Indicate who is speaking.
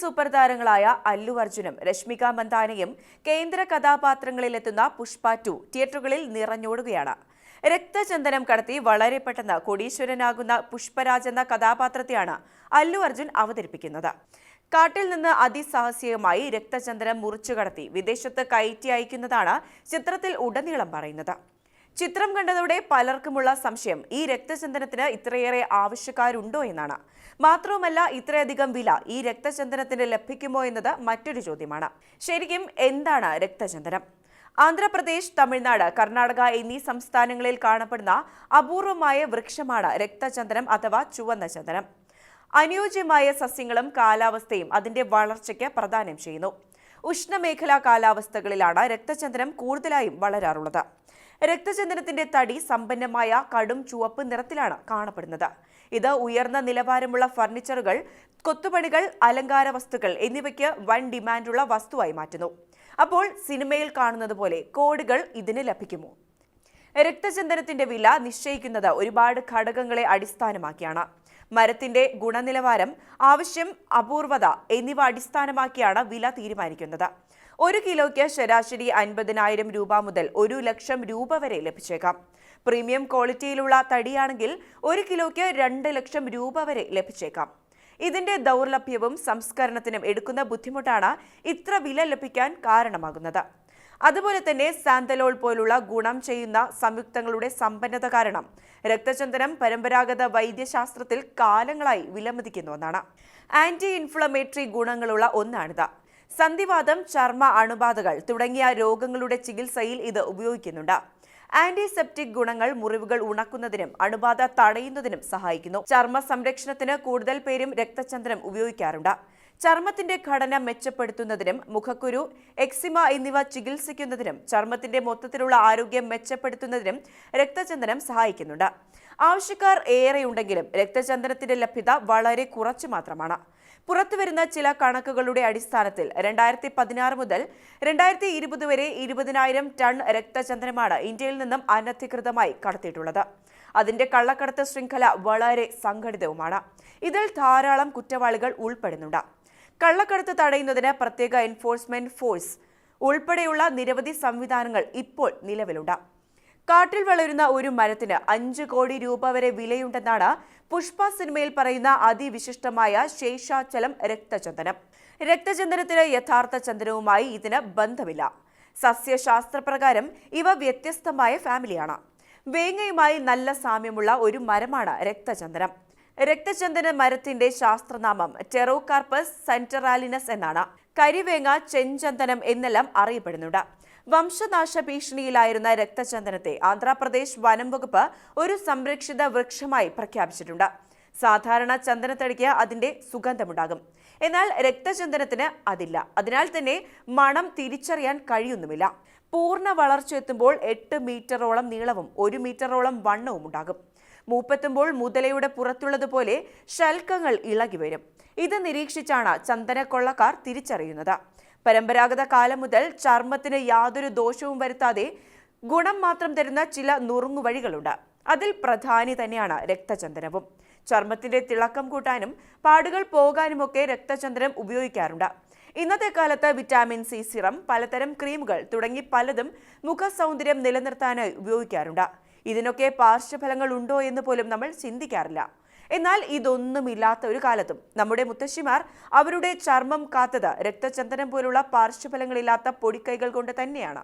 Speaker 1: Super താരങ്ങളായ അല്ലു അർജുനും രശ്മിക മന്ദാനയും കേന്ദ്ര കഥാപാത്രങ്ങളിലെത്തുന്ന പുഷ്പ ടു തിയേറ്ററുകളിൽ നിറഞ്ഞോടുകയാണ്. രക്തചന്ദനം കടത്തി വളരെ പെട്ടെന്ന് കോടീശ്വരനാകുന്ന പുഷ്പരാജ് എന്ന കഥാപാത്രത്തെയാണ് അല്ലു അർജുൻ അവതരിപ്പിക്കുന്നത്. കാട്ടിൽ നിന്ന് അതിസാഹസികമായി രക്തചന്ദനം മുറിച്ചു കടത്തി വിദേശത്ത് കയറ്റി അയക്കുന്നതാണ് ചിത്രത്തിൽ ഉടനീളം പറയുന്നത്. ചിത്രം കണ്ടതോടെ പലർക്കുമുള്ള സംശയം. ഈ രക്തചന്ദനത്തിന് ഇത്രയേറെ ആവശ്യക്കാരുണ്ടോ എന്നാണ്. മാത്രവുമല്ല ഇത്രയധികം വില ഈ രക്തചന്ദനത്തിന് ലഭിക്കുമോ എന്നത് മറ്റൊരു ചോദ്യമാണ്. ശരിക്കും എന്താണ് രക്തചന്ദനം? ആന്ധ്രാപ്രദേശ് തമിഴ്നാട് കർണാടക എന്നീ സംസ്ഥാനങ്ങളിൽ കാണപ്പെടുന്ന അപൂർവമായ വൃക്ഷമാണ് രക്തചന്ദനം അഥവാ ചുവന്ന ചന്ദനം. അനുയോജ്യമായ സസ്യങ്ങളും കാലാവസ്ഥയും അതിന്റെ വളർച്ചയ്ക്ക് പ്രദാനം ചെയ്യുന്നു. ഉഷ്ണമേഖലാ കാലാവസ്ഥകളിലാണ് രക്തചന്ദനം കൂടുതലായും വളരാറുള്ളത്. രക്തചന്ദനത്തിന്റെ തടി സമ്പന്നമായ കടും ചുവപ്പ് നിറത്തിലാണ് കാണപ്പെടുന്നത്. ഇത് ഉയർന്ന നിലവാരമുള്ള ഫർണിച്ചറുകൾ കൊത്തുപണികൾ അലങ്കാര വസ്തുക്കൾ എന്നിവയ്ക്ക് വൻ ഡിമാൻഡുള്ള വസ്തുവായി മാറ്റുന്നു. അപ്പോൾ സിനിമയിൽ കാണുന്നത് പോലെ കോടികൾ ഇതിന് ലഭിക്കുമോ? രക്തചന്ദനത്തിന്റെ വില നിശ്ചയിക്കുന്നത് ഒരുപാട് ഘടകങ്ങളെ അടിസ്ഥാനമാക്കിയാണ്. മരത്തിന്റെ ഗുണനിലവാരം ആവശ്യം അപൂർവത എന്നിവ അടിസ്ഥാനമാക്കിയാണ് വില തീരുമാനിക്കുന്നത്. ഒരു കിലോയ്ക്ക് ശരാശരി അൻപതിനായിരം രൂപ മുതൽ ഒരു ലക്ഷം രൂപ വരെ ലഭിച്ചേക്കാം. പ്രീമിയം ക്വാളിറ്റിയിലുള്ള തടിയാണെങ്കിൽ ഒരു കിലോയ്ക്ക് രണ്ട് ലക്ഷം രൂപ വരെ ലഭിച്ചേക്കാം. ഇതിന്റെ ദൗർലഭ്യവും സംസ്കരണത്തിനും എടുക്കുന്ന ബുദ്ധിമുട്ടാണ് ഇത്ര വില ലഭിക്കാൻ കാരണമാകുന്നത്. അതുപോലെ തന്നെ സാന്തലോൾ പോലുള്ള ഗുണം ചെയ്യുന്ന സംയുക്തങ്ങളുടെ സമ്പന്നത കാരണം. രക്തചന്ദനം പരമ്പരാഗത വൈദ്യശാസ്ത്രത്തിൽ കാലങ്ങളായി വിലമതിക്കുന്ന ഒന്നാണ്. ആന്റി ഇൻഫ്ലമേറ്ററി ഗുണങ്ങളുള്ള ഒന്നാണിത്. സന്ധിവാദം ചർമ്മ അണുബാധകൾ തുടങ്ങിയ രോഗങ്ങളുടെ ചികിത്സയിൽ ഇത് ഉപയോഗിക്കുന്നുണ്ട്. ആന്റിസെപ്റ്റിക് ഗുണങ്ങൾ മുറിവുകൾ ഉണക്കുന്നതിനും അണുബാധ തടയുന്നതിനും സഹായിക്കുന്നു. ചർമ്മ സംരക്ഷണത്തിന് കൂടുതൽ പേരും രക്തചന്ദനം ഉപയോഗിക്കാറുണ്ട്. ചർമ്മത്തിന്റെ ഘടന മെച്ചപ്പെടുത്തുന്നതിനും മുഖക്കുരു എക്സിമ എന്നിവ ചികിത്സിക്കുന്നതിനും ചർമ്മത്തിന്റെ മൊത്തത്തിലുള്ള ആരോഗ്യം മെച്ചപ്പെടുത്തുന്നതിനും രക്തചന്ദനം സഹായിക്കുന്നുണ്ട്. ആവശ്യക്കാർ ഏറെയുണ്ടെങ്കിലും രക്തചന്ദനത്തിന്റെ ലഭ്യത വളരെ കുറച്ചു മാത്രമാണ്. പുറത്തുവരുന്ന ചില കണക്കുകളുടെ അടിസ്ഥാനത്തിൽ രണ്ടായിരത്തി പതിനാറ് മുതൽ രണ്ടായിരത്തി ഇരുപത് വരെ ഇരുപതിനായിരം ടൺ രക്തചന്ദനമാണ് ഇന്ത്യയിൽ നിന്നും അനധികൃതമായി കടത്തിയിട്ടുള്ളത്. അതിന്റെ കള്ളക്കടത്ത് ശൃംഖല വളരെ സംഘടിതവുമാണ്. ഇതിൽ ധാരാളം കുറ്റവാളികൾ ഉൾപ്പെടുന്നുണ്ട്. കള്ളക്കടത്ത് തടയുന്നതിന് പ്രത്യേക എൻഫോഴ്സ്മെന്റ് ഫോഴ്സ് ഉൾപ്പെടെയുള്ള നിരവധി സംവിധാനങ്ങൾ ഇപ്പോൾ നിലവിലുണ്ട്. കാട്ടിൽ വളരുന്ന ഒരു മരത്തിന് അഞ്ച് കോടി രൂപ വരെ വിലയുണ്ടെന്നാണ് പുഷ്പ സിനിമയിൽ പറയുന്ന അതിവിശിഷ്ടമായ ശേഷാചലം രക്തചന്ദനം. രക്തചന്ദനത്തിന് യഥാർത്ഥ ചന്ദനവുമായി ഇതിന് ബന്ധമില്ല. സസ്യശാസ്ത്രപ്രകാരം ഇവ വ്യത്യസ്തമായ ഫാമിലിയാണ് വേങ്ങയുമായി നല്ല സാമ്യമുള്ള ഒരു മരമാണ് രക്തചന്ദനം. രക്തചന്ദന മരത്തിന്റെ ശാസ്ത്രനാമം ടെറോകാർപ്പസ് സെന്ററാലിനസ് എന്നാണ്. കരിവേങ്ങ ചെഞ്ചന്ദനം എന്നെല്ലാം അറിയപ്പെടുന്നുണ്ട്. വംശനാശ ഭീഷണിയിലായിരുന്ന രക്തചന്ദനത്തെ ആന്ധ്രാപ്രദേശ് വനം വകുപ്പ് ഒരു സംരക്ഷിത വൃക്ഷമായി പ്രഖ്യാപിച്ചിട്ടുണ്ട്. സാധാരണ ചന്ദനത്തടിക്ക് അതിന്റെ സുഗന്ധമുണ്ടാകും. എന്നാൽ രക്തചന്ദനത്തിന് അതില്ല. അതിനാൽ തന്നെ മണം തിരിച്ചറിയാൻ കഴിയുന്നുമില്ല. പൂർണ വളർച്ച എത്തുമ്പോൾ എട്ട് മീറ്ററോളം നീളവും ഒരു മീറ്ററോളം വണ്ണവും ഉണ്ടാകും. മൂപ്പെത്തുമ്പോൾ മുതലയുടെ പുറത്തുള്ളതുപോലെ ശൽക്കങ്ങൾ ഇളകി വരും. ഇത് നിരീക്ഷിച്ചാണ് ചന്ദനക്കൊള്ളക്കാർ തിരിച്ചറിയുന്നത്. പരമ്പരാഗത കാലം മുതൽ ചർമ്മത്തിന് യാതൊരു ദോഷവും വരുത്താതെ ഗുണം മാത്രം തരുന്ന ചില നുറുങ്ങുവഴികളുണ്ട്. അതിൽ പ്രധാനി തന്നെയാണ് രക്തചന്ദനവും. ചർമ്മത്തിന്റെ തിളക്കം കൂട്ടാനും പാടുകൾ പോകാനുമൊക്കെ രക്തചന്ദനം ഉപയോഗിക്കാറുണ്ട്. ഇന്നത്തെ കാലത്ത് വിറ്റാമിൻ സി സിറം പലതരം ക്രീമുകൾ തുടങ്ങി പലതും മുഖ സൗന്ദര്യം നിലനിർത്താനായി ഉപയോഗിക്കാറുണ്ട്. ഇതിനൊക്കെ പാർശ്വഫലങ്ങൾ ഉണ്ടോ എന്ന് പോലും നമ്മൾ ചിന്തിക്കാറില്ല. എന്നാൽ ഇതൊന്നുമില്ലാത്ത ഒരു കാലത്തും നമ്മുടെ മുത്തശ്ശിമാർ അവരുടെ ചർമ്മം കാത്തത് രക്തചന്ദനം പോലുള്ള പാർശ്വഫലങ്ങളില്ലാത്ത പൊടിക്കൈകൾ കൊണ്ട് തന്നെയാണ്.